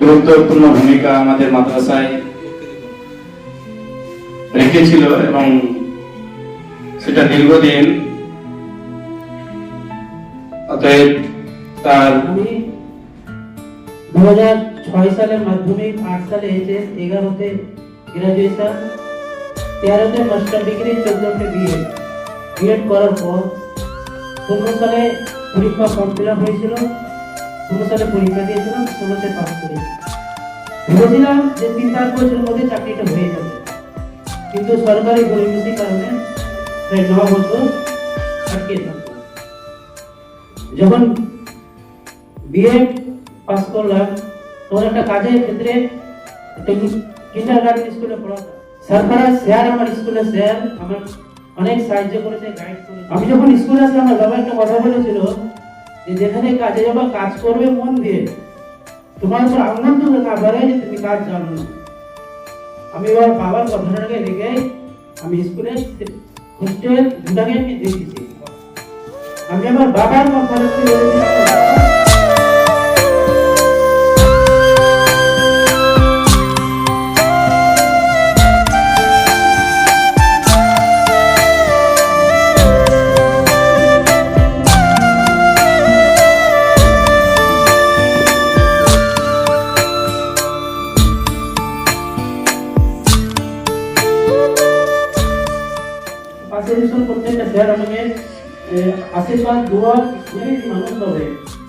গুরুত্বপূর্ণ ভূমিকা আমাদের মাদ্রাসায় রেখেছিল এবং সেটা দীর্ঘদিন অতএব তার দু হাজার ছয় সালে মাধ্যমিক আট সালে এইচএস এগারোতে গ্রাজুয়েশন তেরোতে মাস্টার ডিগ্রি চোদ্দতে বিএড বিএড করার পর ষোলো সালে পরীক্ষা ফর্ম ফিল আপ হয়েছিল ষোলো সালে পরীক্ষা দিয়েছিলাম ষোলোতে পাস করি ভেবেছিলাম যে তিন চার বছরের মধ্যে চাকরিটা হয়ে যাবে কিন্তু সরকারি গরিবসির কারণে প্রায় ন বছর আটকে থাকলাম যখন বিএ পাস করলাম। তখন একটা কাজের ক্ষেত্রে কিন্ডার গার্ডেন স্কুলে পড়াতাম স্যার আমার স্কুলে স্যার আমার অনেক সাহায্য করেছে আমি যখন স্কুলে আসলাম, আমার একটা কথা বলেছিল যে যেখানে কাজে যাবা, কাজ করবে মন দিয়ে। তোমার উপর আনন্দ না বাড়ে যে তুমি কাজ জানো আমি এবার বাবার কথাটাকে রেখে আমি স্কুলে হোস্টেল দুটাকে আমি দেখেছি। আমি আমার বাবার কথা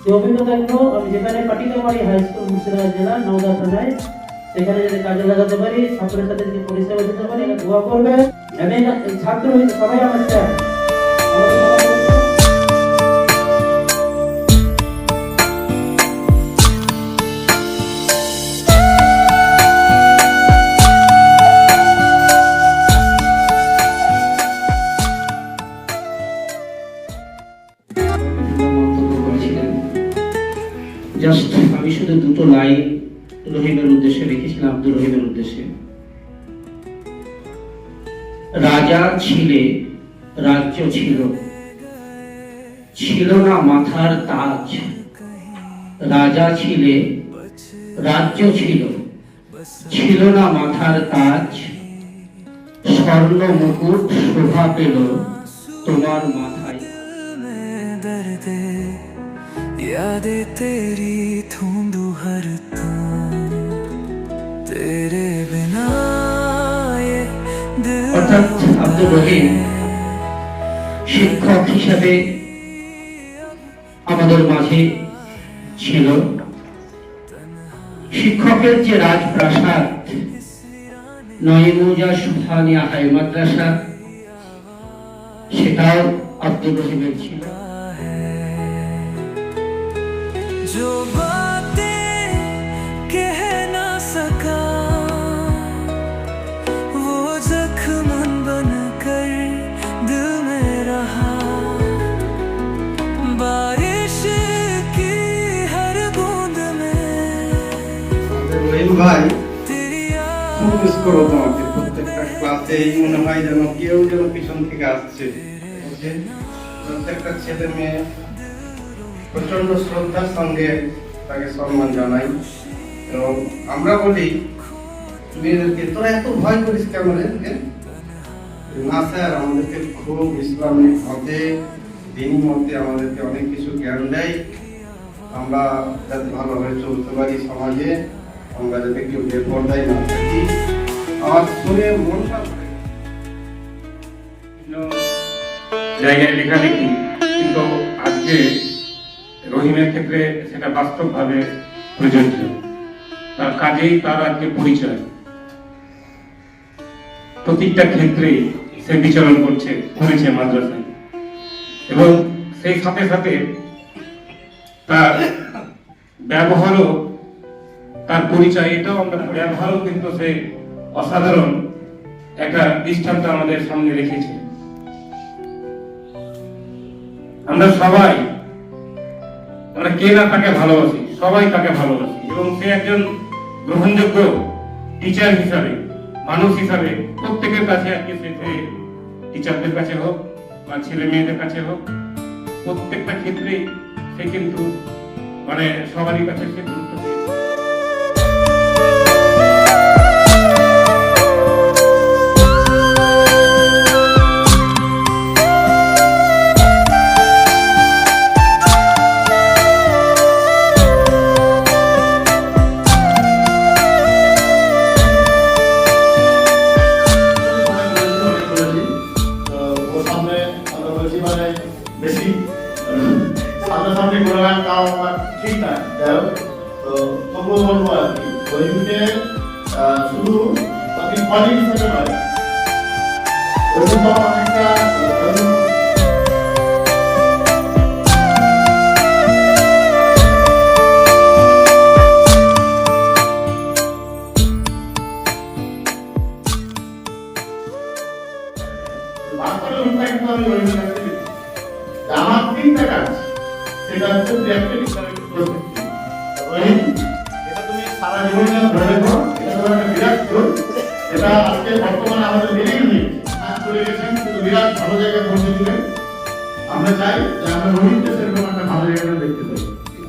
সেই অভিজ্ঞতাগুলো আমি যেখানে পাটিকামারি হাই স্কুল মুর্শিদাবাদ জেলা নওদা সেখানে যদি কাজে লাগাতে পারি ছাত্রের সাথে যদি পরিষেবা দিতে পারি দোয়া করবে ছাত্র সবাই আমার রহিমের উদ্দেশ্যে লিখেছিলাম আব্দুর রহিমের উদ্দেশ্যে রাজা ছিলে রাজ্য ছিল ছিল না মাথার তাজ রাজা ছিলে রাজ্য ছিল ছিল না মাথার তাজ স্বর্ণ মুকুট শোভা পেল তোমার মাথায় में दर्द यादें तेरी धुंधु हर तुम শিক্ষক আমাদের মাঝে ছিল। শিক্ষকের যে রাজপ্রাসাদ নয়মুজা সুফানিয়া হাই মাদ্রাসা, সেটাও আব্দুর রহিমের ছিল। ভাই, খুব মিস করো তোমাকে প্রত্যেকটা ক্লাসেই মনে হয় যেন কেউ যেন পিছন থেকে আসছে। প্রত্যেকটা ছেলে মেয়ে প্রচণ্ড শ্রদ্ধার সঙ্গে তাকে সম্মান জানাই। এবং আমরা বলি, মেয়েদেরকে, তোরা এত ভয় করিস কেমন রে? না স্যার, আমাদেরকে খুব ইসলামিক মতে দিনী মতে আমাদেরকে অনেক কিছু জ্ঞান দেয়। আমরা যাতে ভালোভাবে চলতে পারি সমাজে। আমরা যাতে কেউ না আমার শুনে গেল। জায়গায় কিন্তু আজকে রহিমের ক্ষেত্রে সেটা বাস্তবভাবে প্রযোজ্য। তার কাজেই তার আজকে পরিচয়। ক্ষেত্রে সে বিচরণ করছে, করেছে মাদ্রাসায়। এবং সেই সাথে সাথে তার ব্যবহারও তার পরিচয় এটাও আমরা ব্যবহারও কিন্তু সে অসাধারণ একটা দৃষ্টান্ত আমাদের সামনে রেখেছে। আমরা সবাই, আমরা কে না তাকে ভালোবাসি, সবাই তাকে ভালোবাসি। এবং সে একজন গ্রহণযোগ্য টিচার হিসাবে, মানুষ হিসাবে প্রত্যেকের কাছে আর কি সে টিচারদের কাছে হোক বা ছেলে মেয়েদের কাছে হোক, প্রত্যেকটা ক্ষেত্রেই সে কিন্তু মানে সবারই কাছে সে গুরুত্ব আজকে বর্তমানে আমাদের মিলিং কাজ করে গেছেন কিন্তু বিরাট ভালো জায়গায় পৌঁছে দিলেন আমরা চাই যে আমরা রোহিতকে সেরকম একটা ভালো জায়গাটা দেখতে পাই।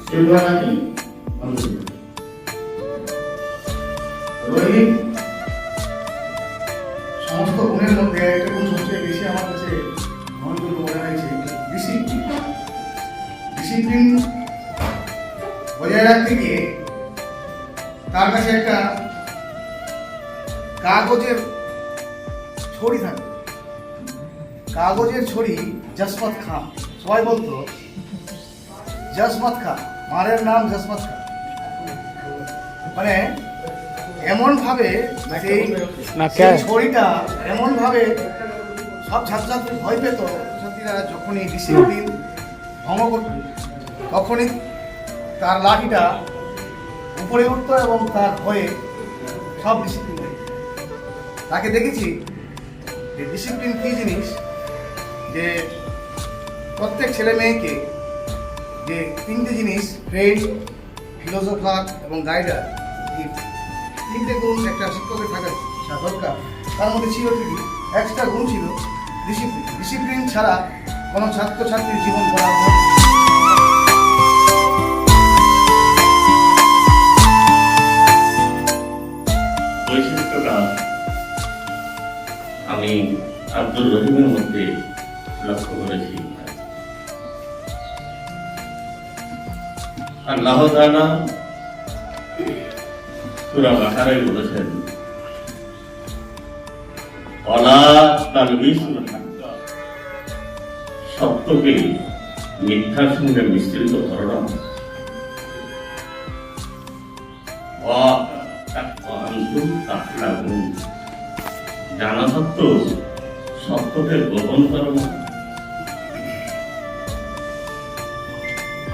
সেই দোয়া রাখি। রোহিত, সমস্ত গুণের মধ্যে একটা সবচেয়ে বেশি আমার কাছে গ্রহণযোগ্য মনে হয়েছে ডিসিপ্লিন ডিসিপ্লিন বজায় রাখতে গিয়ে তার কাছে একটা কাগজের ছড়ি থাকে কাগজের ছড়ি জসমত খাঁ। সবাই বলতো জসমত খাঁ। মারের নাম জসমত খাঁ। মানে এমন ভাবে ছড়িটা এমন ভাবে সব ছাত্রছাত্রী ভয় পেত ছাত্রীরা যখনই ডিসিপ্লিন ভঙ্গ করত। তখনই তার লাঠিটা উপরে উঠতো এবং তার ভয়ে সব ডিসিপ্লিন তাকে দেখেছি যে ডিসিপ্লিন কী জিনিস? যে প্রত্যেক ছেলে মেয়েকে যে তিনটে জিনিস ফ্রেন্ড ফিলোসোফার এবং গাইডার তিনটে গুণ একটা শিক্ষকের থাকা দরকার। তার মধ্যে ছিল কি? একটা গুণ ছিল ডিসিপ্লিন ডিসিপ্লিন ছাড়া কোনো ছাত্রছাত্রীর জীবন। বৈশিষ্ট্যটা আমি আব্দুল রহিমের মধ্যে লক্ষ্য করেছি। আল্লাহ তাআলা সূরা বলেছেন, অলা তালবিসুল সত্যকে মিথ্যার সঙ্গে মিশ্রিত করো জানা সত্যকে গোপন করো না।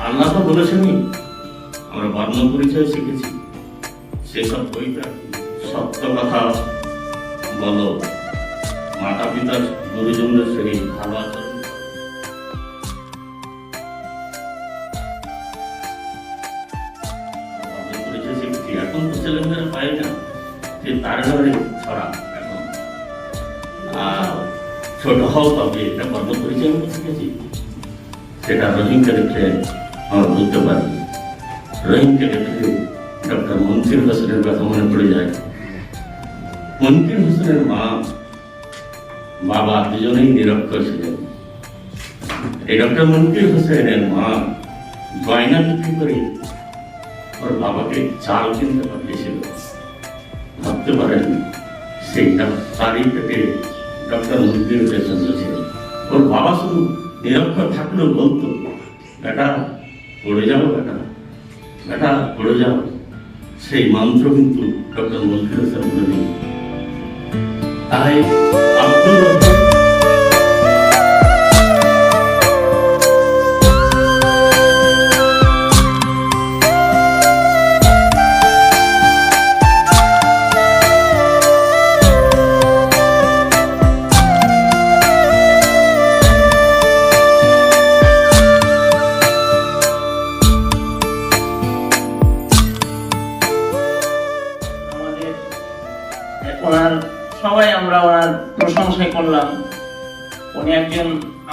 আল্লাহ তো বলেছেনই, আমরা বর্ণ পরিচয় শিখেছি। সেসব বইটা সত্য কথা বলো। মাতা পিতার গুরুজনদের সহিত ভালো আচরণ এখন তো ছেলেমেয়েরা পায় না যে তার ঘরে ছড়া। ছোট হও তবে এটা বর্ণ পরিচয় আমি শিখেছি সেটা রহিমকে দেখলে আমরা বুঝতে পারি। রহিমকে দেখলে ডক্টর মনসির হোসেনের কথা মনে পড়ে যায়। মনসির হোসেনের মা, বাবা দুজনেই নিরক্ষর ছিলেন। এই ডক্টর মনসির হোসেনের মা গয়না বিক্রি করে ওর বাবাকে চাল কিনতে পাঠিয়েছিল। ভাবতে পারেন, সেইটা তারই পেটে ডক্টর মন্দির চন্দ্র ছিল ওর বাবা শুধু নিরক্ষর থাকলেও বলতো, বেটা, পড়ে যাও বেটা বেটা, পড়ে যাও সেই মন্ত্র কিন্তু ডক্টর মনসির হোসেন তাই আব্দুল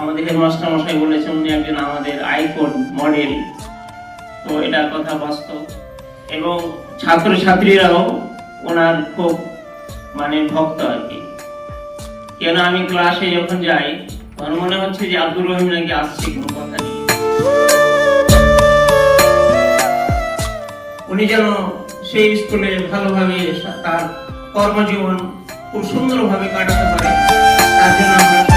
আমাদের হেডমাস্টার মশাই বলেছেন উনি একজন আমাদের আইকন মডেল তো এটা কথা বাস্তব। এবং ছাত্রছাত্রীরাও ওনার খুব মানে ভক্ত আর কি। কেন আমি ক্লাসে যখন যাই, তখন মনে হচ্ছে যে আব্দুর রহিম নাকি আসছে কোনো কথা নেই। উনি যেন সেই স্কুলে ভালোভাবে তার কর্মজীবন খুব সুন্দরভাবে কাটাতে পারে, তার জন্য আমরা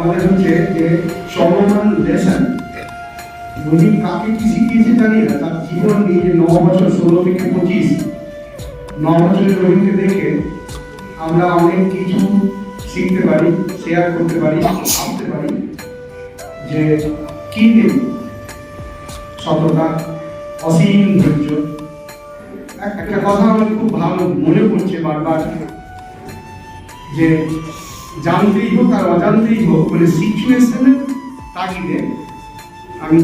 আমাদের হচ্ছে যে চলমান লেসন রোহিত কাকে কি শিখিয়েছে জানি না, তার জীবন নিয়ে ন বছর, ষোলো থেকে পঁচিশ ন বছরের রোহিতকে দেখে আমরা অনেক কিছু শিখতে পারি শেয়ার করতে পারি, ভাবতে পারি যে কি দেব? সততা, অসীম ধৈর্য। এক- একটা কথা আমার খুব ভালো মনে পড়ছে বারবার যে জানতেই হোক আর অজান্তেই হোক মানে সিচুয়েশনের তাগিদে আমি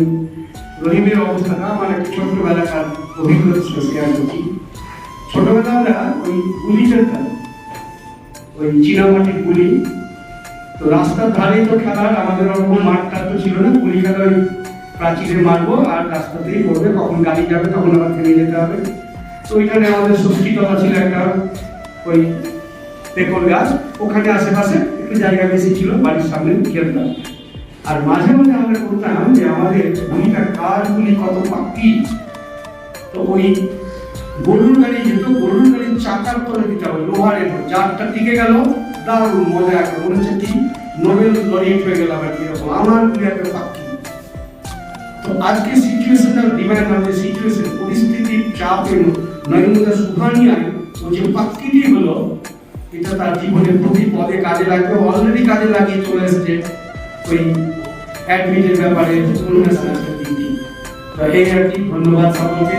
রহিমের অবস্থাটা আমার একটা ছোট্টবেলাকার অভিজ্ঞতা শেয়ার করছি। ছোটবেলা আমরা ওই গুলি খেলতাম ওই চীনামাটির গুলি। তো রাস্তার ধারেই তো খেলার আমাদের ওরকম মাঠটা তো ছিল না গুলি খেলা ওই প্রাচীরে মারবো আর রাস্তাতেই পড়বে, কখন গাড়ি যাবে তখন আবার থেমে যেতে হবে। তো ওইখানে আমাদের ষষ্ঠীতলা ছিল একটা ওই পেকল গাছ, ওখানে আশেপাশে একটু জায়গা বেশি ছিল, বাড়ির সামনে খেলতাম আর মাঝে মাঝে আমরা করতাম যে আমাদের গুলিটা কার গুলি কত পাক্কি তো ওই গরুর গাড়ি যেত, গরুর গাড়ির চাকার করে দিতে হবে লোহারের যারটা টিকে গেল, দারুণ মজা একটা মনে হচ্ছে কি নোবেল লরিয়েট হয়ে গেলাম আর কি আমার গুলি একটা পাখি তো আজকে সিচুয়েশনাল ডিমান্ড আমাদের সিচুয়েশন পরিস্থিতির চাপে নরেন্দ্র সুহানিয়ায় ও যে পাখিটি হলো এটা তার জীবনের প্রতি পদে কাজে লাগবে অলরেডি কাজে লাগিয়ে চলে এসেছে ওই অ্যাডমিটের ব্যাপারে অন্য স্যার তো এই আর কি, ধন্যবাদ সকলকে।